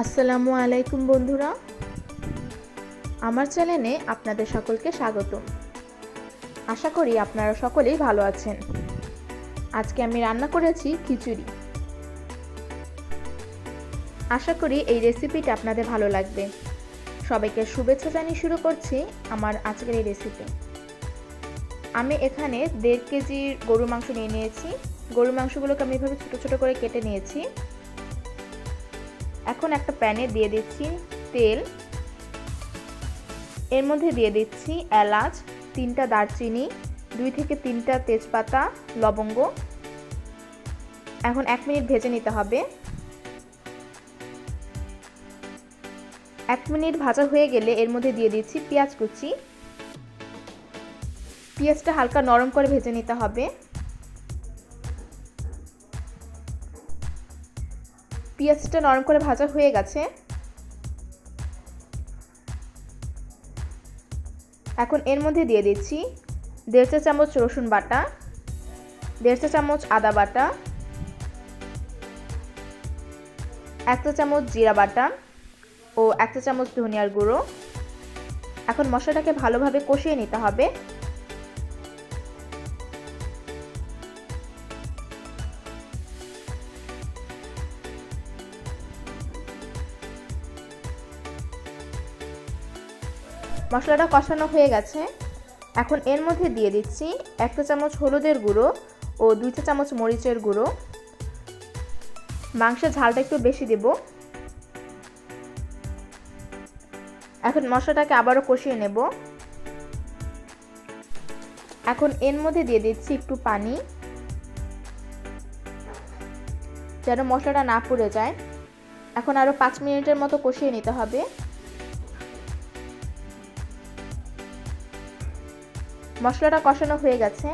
আসসালামু আলাইকুম বন্ধুরা। আমার চ্যানেলে আপনাদের সকলকে স্বাগত আশা করি আপনারা সকলেই ভালো আছেন। আজকে আমি রান্না করেছি খিচুড়ি। আশা করি এই রেসিপিটা আপনাদের ভালো লাগবে। সবাইকে শুভেচ্ছা জানিয়ে শুরু করছি আমার আজকের এই রেসিপি। আমি এখানে দেড় কেজি গরুর মাংস নিয়ে নিয়েছি। গরুর মাংসগুলোকে আমি এভাবে ছোটো ছোটো করে কেটে নিয়েছি। এখন একটা প্যানে দিয়ে দিচ্ছি তেল। এর মধ্যে দিয়ে দিচ্ছি এলাচ, তিনটা দারচিনি, দুই থেকে তিনটা তেজপাতা, লবঙ্গ। এখন এক মিনিট ভেজে নিতে হবে। এক মিনিট ভাজা হয়ে গেলে এর মধ্যে দিয়ে দিচ্ছি পেঁয়াজ কুচি। পেঁয়াজটা হালকা নরম করে ভেজে নিতে হবে। পেঁয়াজটা নরম করে ভাজা হয়ে গেছে। এখন এর মধ্যে দিয়ে দিচ্ছি দেড় চা চামচ রসুন বাটা, দেড় চা চামচ আদা বাটা, এক চা চামচ জিরা বাটা ও এক চা চামচ ধনিয়ার গুঁড়ো। এখন মশলাটাকে ভালোভাবে কষিয়ে নিতে হবে। মশলাটা কষানো হয়ে গেছে। এখন এর মধ্যে দিয়ে দিচ্ছি একটা চামচ হলুদের গুঁড়ো ও দুই চা চামচ মরিচের গুঁড়ো। মাংসের ঝালটা একটু বেশি দেব। এখন মশলাটাকে আবারও কষিয়ে নেব। এখন এর মধ্যে দিয়ে দিচ্ছি একটু পানি। যেন মশলাটা না পুড়ে যায়। এখন আরও পাঁচ মিনিটের মতো কষিয়ে নিতে হবে। মশলাটা কষানো হয়ে গেছে।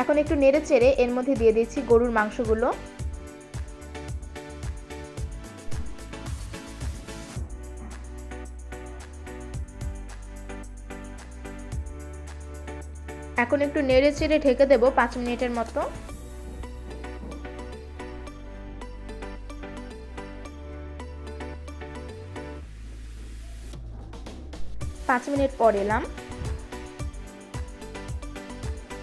এখন একটু নেড়ে চেড়ে এর মধ্যে দিয়ে দিচ্ছি গরুর মাংসগুলো। এখন একটু নেড়ে চেড়ে ঢেকে দেবো পাঁচ মিনিটের মতো। পাঁচ মিনিট পর এলাম।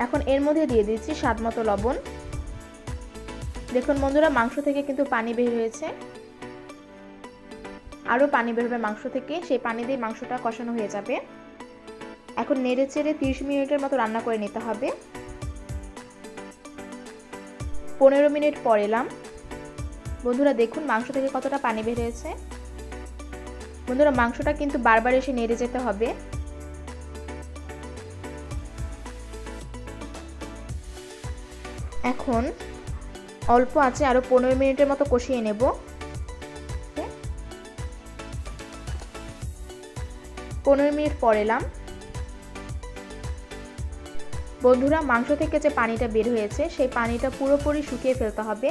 এখন এর মধ্যে দিয়ে দিচ্ছি স্বাদ মতো লবণ। দেখুন বন্ধুরা, মাংস থেকে কিন্তু পানি বের হয়েছে। আরও পানি বেরোবে মাংস থেকে, সেই পানি দিয়ে মাংসটা কষানো হয়ে যাবে। এখন নেড়ে চেড়ে তিরিশ মিনিটের মতো রান্না করে নিতে হবে। পনেরো মিনিট পর এলাম। বন্ধুরা, দেখুন মাংস থেকে কতটা পানি বের হয়েছে। বন্ধুরা, মাংসটা কিন্তু বারবার এসে নেড়ে যেতে হবে। এখন অল্প আছে আরও পনেরো মিনিটের মতো কষিয়ে নেব। পনেরো মিনিট পর এলাম। বন্ধুরা, মাংস থেকে যে পানিটা বের হয়েছে, সেই পানিটা পুরোপুরি শুকিয়ে ফেলতে হবে।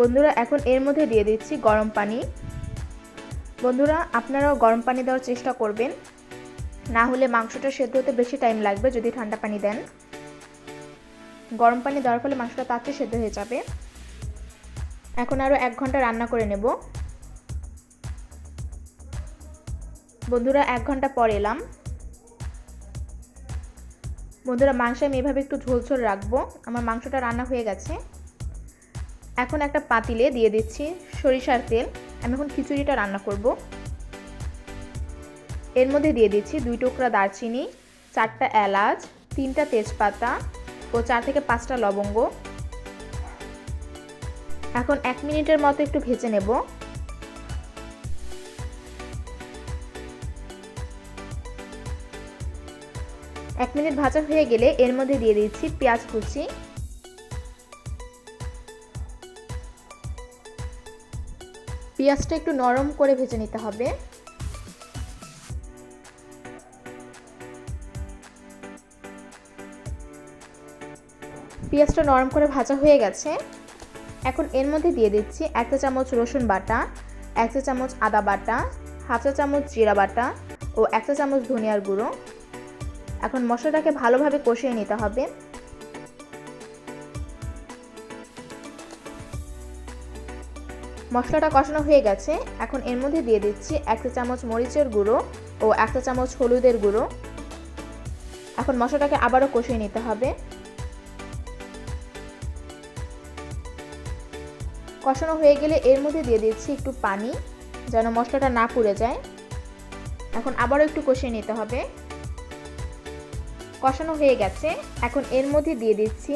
বন্ধুরা, এখন এর মধ্যে দিয়ে দিচ্ছি গরম পানি। বন্ধুরা, আপনারাও গরম পানি দেওয়ার চেষ্টা করবেন। না হলে মাংসটা সেদ্ধ হতে বেশি টাইম লাগবে যদি ঠান্ডা পানি দেন। গরম পানি দেওয়ার ফলে মাংসটা তাড়াতাড়ি সেদ্ধ হয়ে যাবে। এখন আরও এক ঘণ্টা রান্না করে নেব। বন্ধুরা, এক ঘণ্টা পর এলাম। বন্ধুরা, মাংস আমি এভাবে একটু ঝোল ঝোল রাখব। আমার মাংসটা রান্না হয়ে গেছে। এখন একটা পাতিলে দিয়ে দিচ্ছি সরিষার তেল। আমি এখন খিচুড়িটা রান্না করব। এর মধ্যে দিয়ে দিচ্ছি দুই টুকরা দারচিনি, চারটা এলাচ, তিনটা তেজপাতা ও চার থেকে পাঁচটা লবঙ্গ। এখন এক মিনিটের মতো একটু ভেজে নেব। এক মিনিট ভাজা হয়ে গেলে এর মধ্যে দিয়ে দিচ্ছি পেঁয়াজ কুচি। পেঁয়াজটা একটু নরম করে ভেজে নিতে হবে। পেঁয়াজটা নরম করে ভাজা হয়ে গেছে। এখন এর মধ্যে দিয়ে দিচ্ছি এক চা চামচ রসুন বাটা, এক চা চামচ আদা বাটা, হাফ চা চামচ জিরা বাটা ও এক চা চামচ ধনিয়ার গুঁড়ো। এখন মশলাটাকে ভালোভাবে কষিয়ে নিতে হবে। মশলাটা কষানো হয়ে গেছে। এখন এর মধ্যে দিয়ে দিচ্ছি একটা চামচ মরিচের গুঁড়ো ও একটা চামচ হলুদের গুঁড়ো। এখন মশলাটাকে আবারও কষিয়ে নিতে হবে। কষানো হয়ে গেলে এর মধ্যে দিয়ে দিচ্ছি একটু পানি, যেন মশলাটা না পুড়ে যায়। এখন আবারও একটু কষিয়ে নিতে হবে। কষানো হয়ে গেছে। এখন এর মধ্যে দিয়ে দিচ্ছি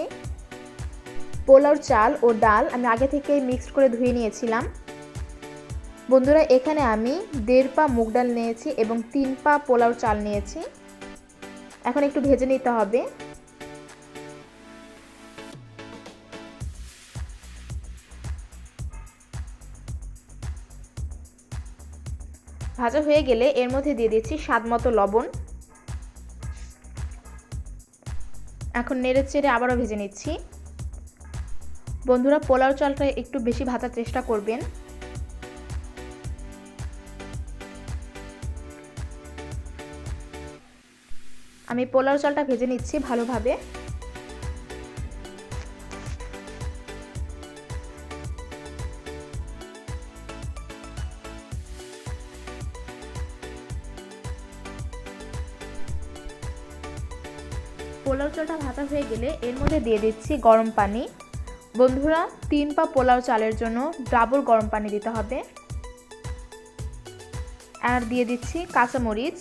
পোলাওর চাল ও ডাল আমি আগে থেকে মিক্সড করে ধুয়ে নিয়েছিলাম। বন্ধুরা, এখানে আমি দেড় পা মুগ ডাল নিয়েছি এবং তিন পা পোলাওর চাল নিয়েছি। এখন একটু ভেজে নিতে হবে। ভাজা হয়ে গেলে এর মধ্যে দিয়ে দিচ্ছি স্বাদ মতো লবণ। এখন নেড়ে চেড়ে আবারও ভেজে নিচ্ছি। বন্ধুরা পোলাও চালটা একটু বেশি ভাজার চেষ্টা করবেন। আমি পোলাও চালটা ভেজে নিচ্ছি ভালোভাবে। পোলাও চালটা ভাজা হয়ে গেলে এর মধ্যে দিয়ে দিচ্ছি গরম পানি। বন্ধুরা, তিন পা পোলাও চালের জন্য ডাবল গরম পানি দিতে হবে। আর দিয়ে দিচ্ছি কাঁচামরিচ।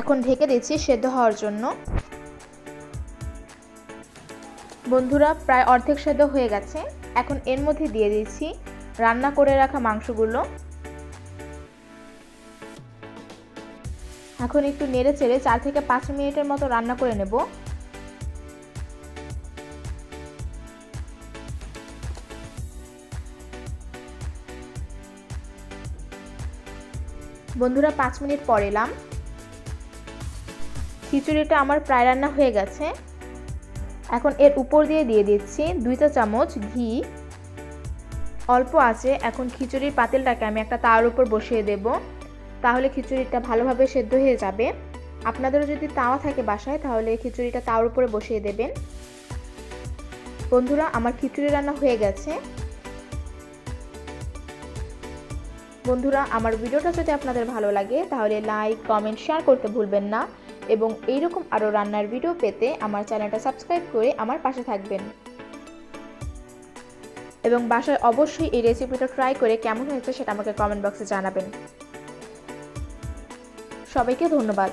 এখন ঢেকে দিচ্ছি সেদ্ধ হওয়ার জন্য। বন্ধুরা, প্রায় অর্ধেক সেদ্ধ হয়ে গেছে। এখন এর মধ্যে দিয়ে দিচ্ছি রান্না করে রাখা মাংসগুলো। এখন একটু নেড়ে চেড়ে চার থেকে পাঁচ মিনিটের মতো রান্না করে নেব। বন্ধুরা পাঁচ মিনিট পর এলাম। খিচুড়িটা আমার প্রায় রান্না হয়ে গেছে। এখন এর উপর দিয়ে দিয়ে দিচ্ছি দুই চা চামচ ঘি। অল্প আছে, এখন খিচুড়ির পাতিলটাকে আমি একটা তার উপর বসিয়ে দেব। তাহলে খিচুড়িটা ভালোভাবে সেদ্ধ হয়ে যাবে। আপনাদেরও যদি তাওয়া থাকে বাসায়, তাহলে খিচুড়িটা তাওয়ার উপরে বসিয়ে দেবেন। বন্ধুরা, আমার খিচুড়ি রান্না হয়ে গেছে। বন্ধুরা, আমার ভিডিওটা যদি আপনাদের ভালো লাগে, তাহলে লাইক কমেন্ট শেয়ার করতে ভুলবেন না। এবং এইরকম আরও রান্নার ভিডিও পেতে আমার চ্যানেলটা সাবস্ক্রাইব করে আমার পাশে থাকবেন। এবং বাসায় অবশ্যই এই রেসিপিটা ট্রাই করে কেমন হয়েছে সেটা আমাকে কমেন্ট বক্সে জানাবেন। সবাইকে ধন্যবাদ।